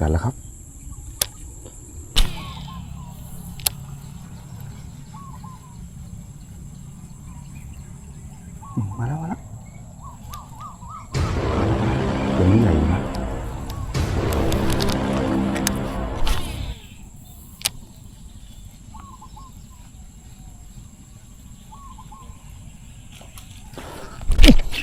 กันแล้วครับมาแล้วมาแล้วตัวนี้ใหญ่อยู่นะ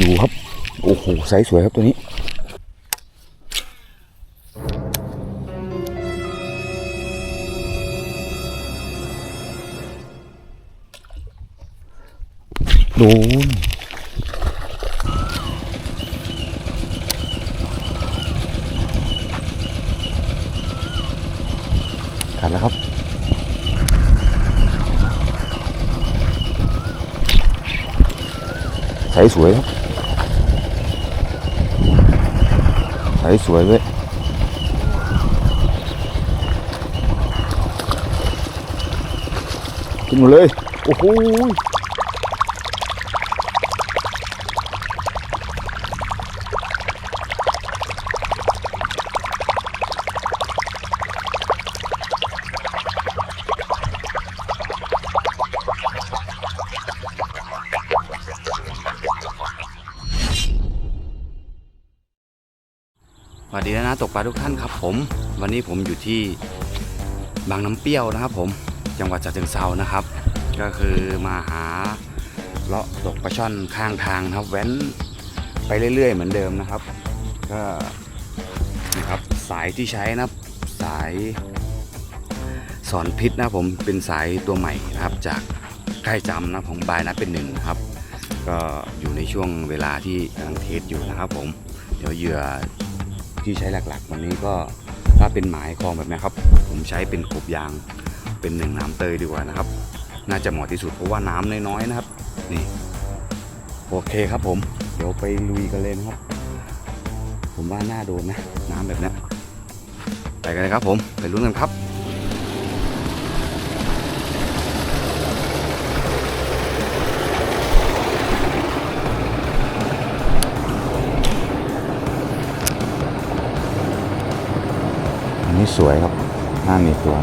ดูครับ โอ้โหไซส์สวยครับตัวนี้ โดนกัดแล้วครับ ใสสวยครับ ใสสวยเว้ยขึ้นมาเลย โอ้โห สวัสดีนะตกปลาทุกท่านครับผม วันนี้ผมอยู่ที่บางน้ำเปรี้ยวนะครับ ผมจังหวัดฉะเชิงเซานะครับ ก็คือมาหาเลาะตกปลาช่อนข้างทางนะครับแว้นไปเรื่อย ๆ เหมือนเดิมนะครับ ก็นะครับสายที่ใช้นะสายสอนพิษนะผมเป็นสายตัวใหม่นะครับ จากค่ายจำนะของบายนะเป็นหนึ่งครับ ก็อยู่ในช่วงเวลาที่กำลังเทสอยู่นะครับผม เดี๋ยวเหยื่อ ที่ใช้หลักๆ วันนี้ก็ถ้าเป็นหมายคลองแบบนี้ครับ ผมใช้เป็นขบยางเป็นหนึ่งน้ำเตยดีกว่านะครับ น่าจะเหมาะที่สุดเพราะว่าน้ำน้อยๆนะครับ นี่ โอเคครับผม เดี๋ยวไปลุยกันเลยนะครับ ผมว่าน่าโดนนะ น้ำแบบนี้ไปกันเลยครับผมไปลุ้นกันครับ สวยครับหน้ามีตัว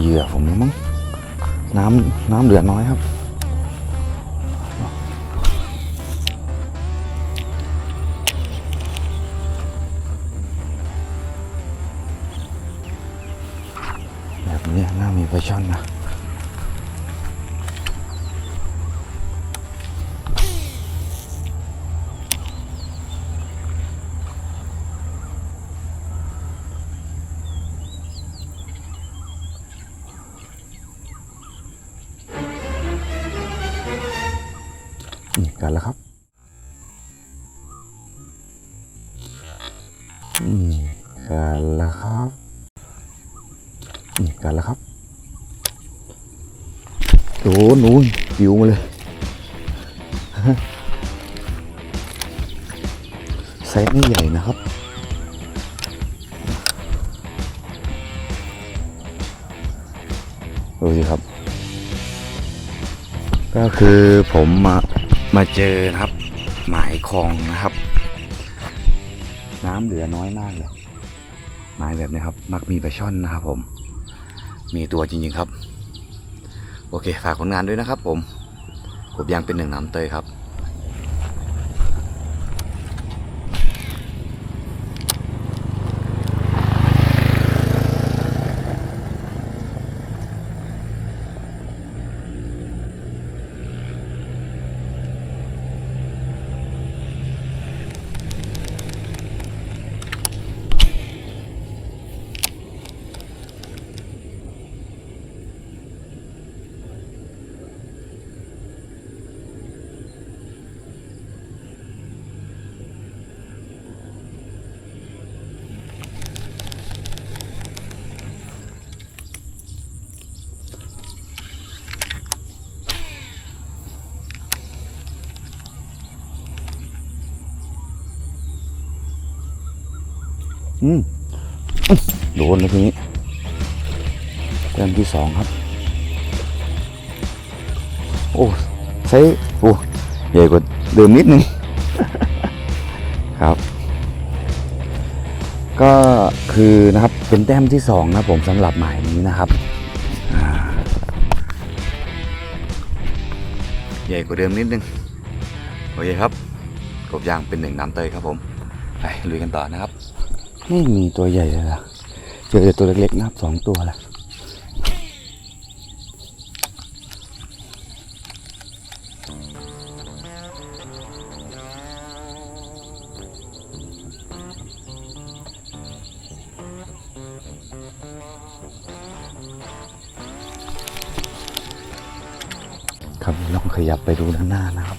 เหยื่อผมมั้งน้ำน้ำเหลือน้อยครับ แบบนี้น่ามีปลาช่อนนะ กันแล้วครับอืมกันแล้วครับโดนนู้นปิวมาเลยไซส์นี่ใหญ่นะครับดูสิครับ ก็คือผมมามาเจอนะครับ หมายคลองนะครับ น้ำเหลือน้อยมากเลยหมายแบบนี้ครับ มักมีปลาช่อนนะครับผม มีตัวจริงๆครับ โอเค ฝากผลงานด้วยนะครับผมผมยังเป็นหนึ่งน้ำเตยครับ อืมโดนเลยทีนี้แต้มที่สองครับ โอ้ใช้โอ้ใหญ่กว่าเดิมนิดนึง ครับ ก็คือนะครับเป็นแต้มที่สองนะผมสำหรับหมายนี้นะครับใหญ่กว่าเดิมนิดนึง โอเคครับกบยางเป็นหนึ่งน้ำเตยครับผม ไปลุยกันต่อนะครับ ไม่มีตัวใหญ่เลยล่ะ เจอแต่ตัวเล็กๆนับสองตัวแหละครับลองขยับไปดูด้านหน้านะครับ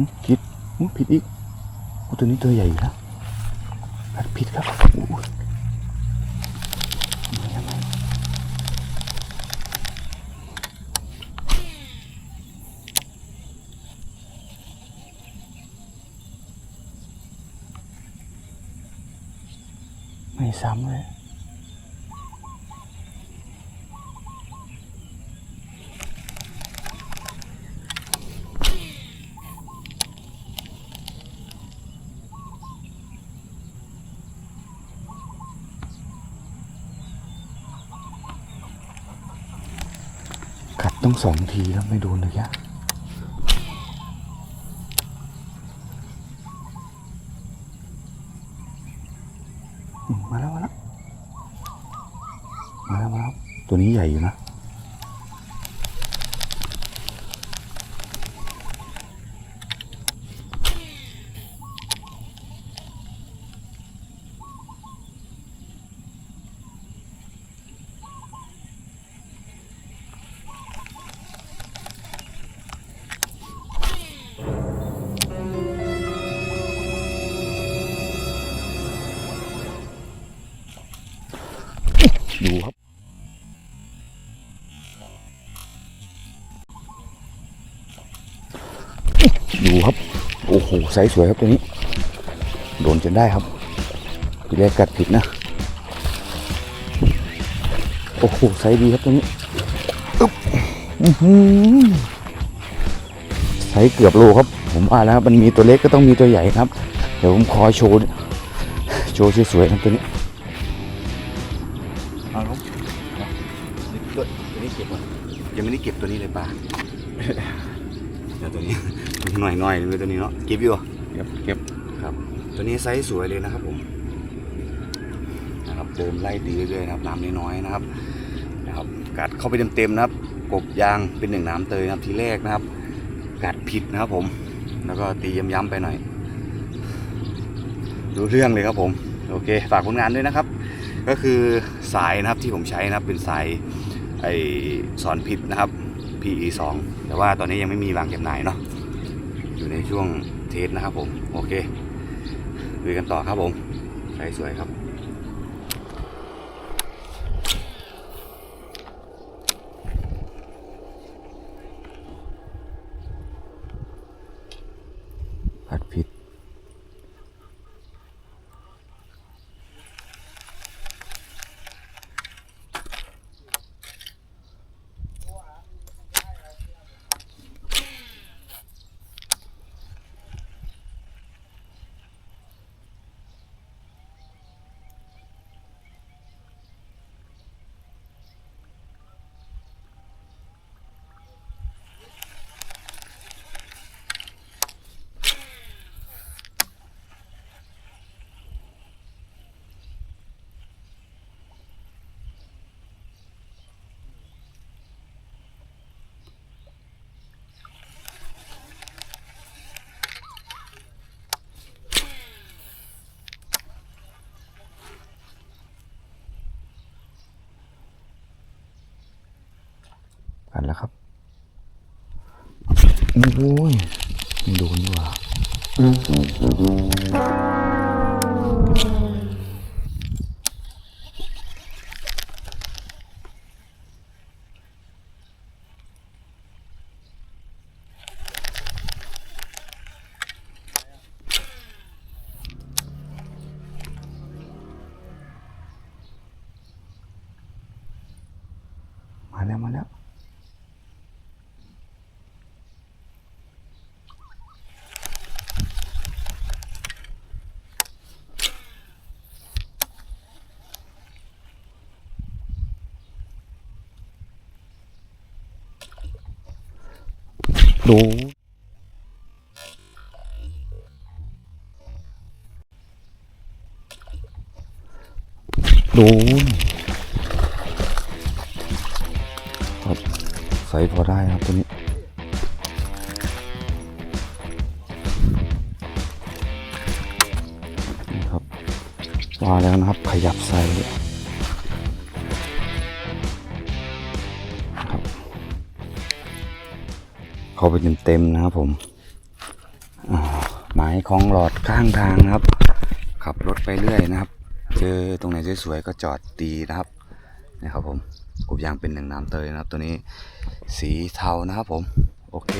อืมผิดผิดอีกอตัวนี้ตัวใหญ่อยู่แล้วอัดผิดครับไม่ซ้ำเลย กัด ต้องสองทีแล้วไม่โดนเลยอะมาแล้วมาแล้วมาแล้วมาแล้วตัวนี้ใหญ่อยู่นะ ไซส์สวยครับตัวนี้ โดนจนได้ครับทีแรกกัดผิดนะ โอ้โหไซส์ดีครับตัวนี้อึ๊บไซส์เกือบโลครับ ผมว่าแล้วมันมีตัวเล็กก็ต้องมีตัวใหญ่ครับ เดี๋ยวผมขอโชว์ โชว์สวยๆครับตัวนี้เอาครับตัวตัวนี้เก็บยังไม่ได้เก็บตัวนี้เลยป้า ตัวนี้ หน่อยหน่อยๆเลยตัวนี้เนาะเก็บอยู่เก็บเก็บครับ ตัวนี้ไซส์สวยเลยนะครับผมนะครับเดินไล่ตีเรื่อยๆนะครับน้ำน้อยๆนะครับนะครับ กัดเข้าไปเต็มๆนะครับ กบยางเป็นหนึ่งน้ำเตยนะครับทีแรกนะครับ กัดผิดนะครับผม แล้วก็ตีย้ำๆไปหน่อยรู้เรื่องเลยครับผมโอเคฝากผลงานด้วยนะครับ ก็คือสายนะครับที่ผมใช้นะครับเป็นสายไอสอนพิษนะครับ PE 2แต่ว่าตอนนี้ยังไม่มีวางจำหน่ายเนาะอยู่ในช่วงเทสนะครับผม โอเคดูกันต่อครับผมใช้สวยครับ กันแล้วครับโอ้ยไม่โดนดีกว่าแล้ว มาแล้ว ดู เข้าไปเต็มๆนะครับผมหมายของหลอดข้างทางนะครับ ขับรถไปเรื่อยนะครับ เจอตรงไหนสวยๆก็จอดตีนะครับนะครับผมกบยางเป็นหนึ่งน้ำเตยนะครับ ตัวนี้สีเทานะครับผม โอเค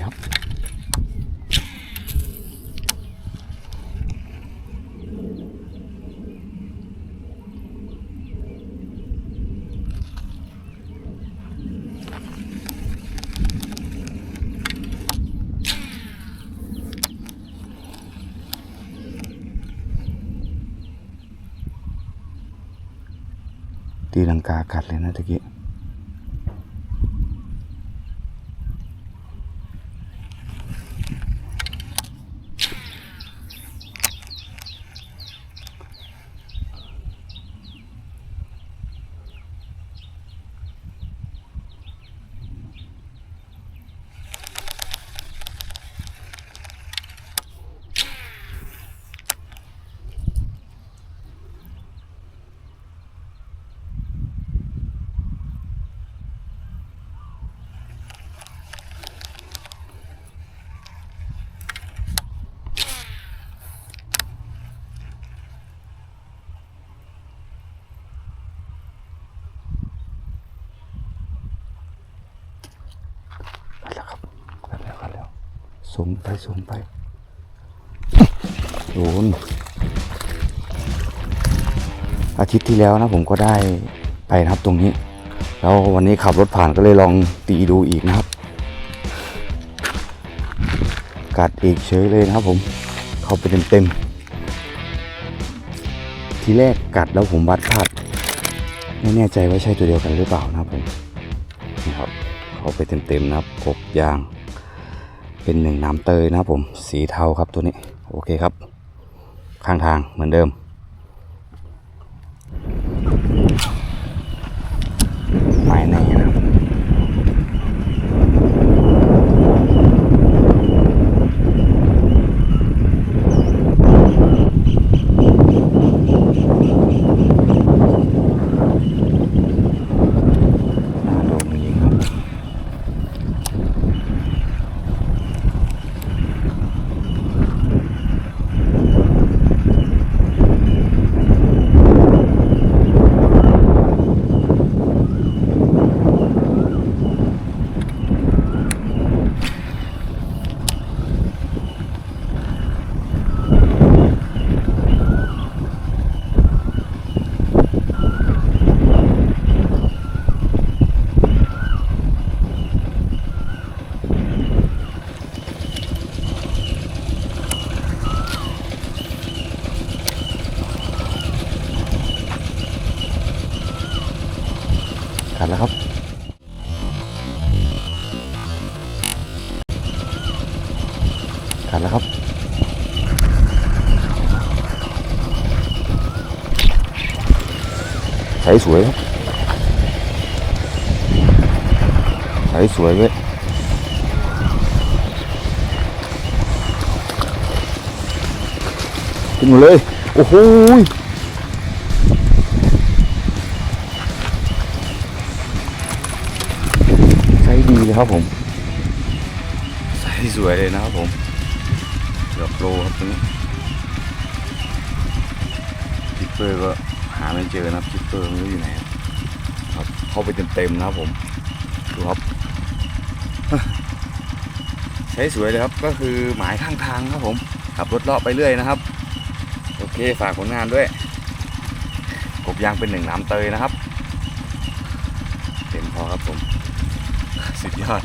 ไม่ครับตีลังกากัดเลยนะตะกี้กัดแล้วครับกัดแล้วกัดแล้ว สูงไปสูงไปโดนอาทิตย์ที่แล้วนะผมก็ได้ไปนะครับตรงนี้ แล้ววันนี้ขับรถผ่านก็เลยลองตีดูอีกนะครับ กัดอีกเฉยเลยนะครับผม เข้าไปเต็มๆทีแรกกัดแล้วผมวัดพลาดไม่แน่ใจว่าใช่ตัวเดียวกันหรือเปล่านะครับผมนี่ครับ เข้าไปเต็มๆนะครับกบยาง เป็นหนึ่งน้ำเตยนะครับผมสีเทาครับตัวนี้ โอเคครับ ข้างทางเหมือนเดิม ไม้แน่นะครับ น่าโดนยิงครับ กัดแล้วครับ กัดแล้วครับ ใส่สวยครับใส่สวยเลยขึ้นมาเลย โอ้โหยใช้ดีเลยครับผมใช้สวยเลยนะครับผมเกือบโลครับตรงนี้จิปเปอร์ก็ ไม่เจอนะครับจิปเปอร์ไม่รู้อยู่ไหนครับเข้าไปเต็มๆนะครับผมดูครับใช้สวยเลยครับก็คือหมายข้างทางครับผมขับรถเลาะไปเรื่อยนะครับ โอเคฝากผลงานด้วย กบยางเป็นหนึ่งน้ำเตยนะครับ เต็มพอครับผม สุดยอด